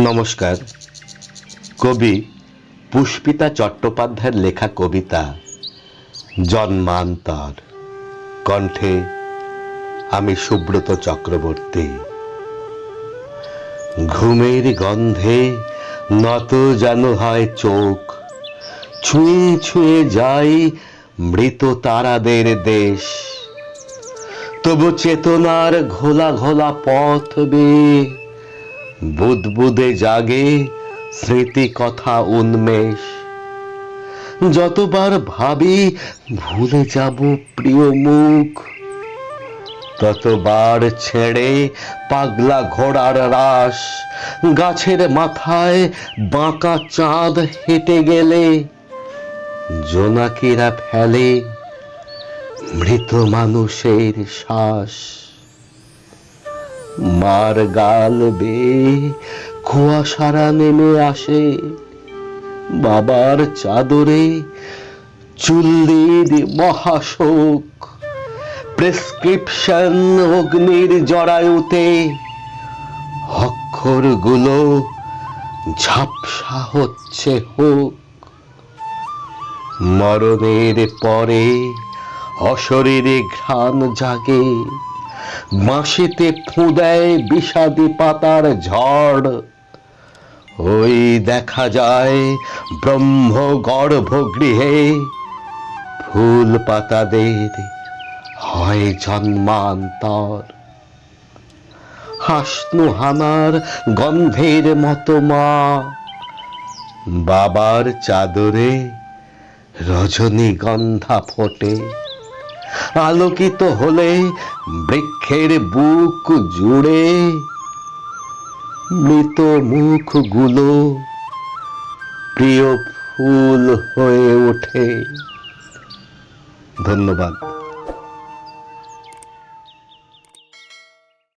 নমস্কার। কবি পুষ্পিতা চট্টোপাধ্যায়ের লেখা কবিতা, জন্মান্তর। কণ্ঠে আমি সুব্রত চক্রবর্তী। ঘুমের গন্ধে নত যেন হয় চোখ, ছুঁয়ে ছুঁয়ে যাই মৃত তারাদের দেশ। তবু চেতনার ঘোলা ঘোলা পথ বেয়ে বুদবুদে জাগে স্মৃতি কথা উন্মেষ। যতবার ভাবি ভুলে যাব প্রিয় মুখ, ততবার ছেড়ে পাগলা ঘোড়ার রাস, গাছের মাথায় বাঁকা চাঁদ হেঁটে গেলে, জোনাকিরা ফেলে মৃত মানুষের শ্বাস। মার গাল বেয়ে কুয়াশারা নেমে আসে। বাবার চাদরে চুল্লির মহাশোক। প্রেসক্রিপশন অগ্নির জরায়ুতে অক্ষরগুলো ঝাপসা হচ্ছে হোক। মরণের পরে অশরীরে ঘ্রাণ জাগে। মাসিতে ফুঁদেয় বিষাদি পাতার ঝড়। ওই দেখা যায় ব্রহ্ম গর্ভগৃহে ফুল পাতাদের হয় জন্মান্তর। হাসনু হানার গন্ধের মতো মা, বাবার চাদরে রজনীগন্ধা ফোটে। আলোকিত হলে বৃক্ষের বুক জুড়ে মৃত মুখগুলো প্রিয় ফুল হয়ে ওঠে। ধন্যবাদ।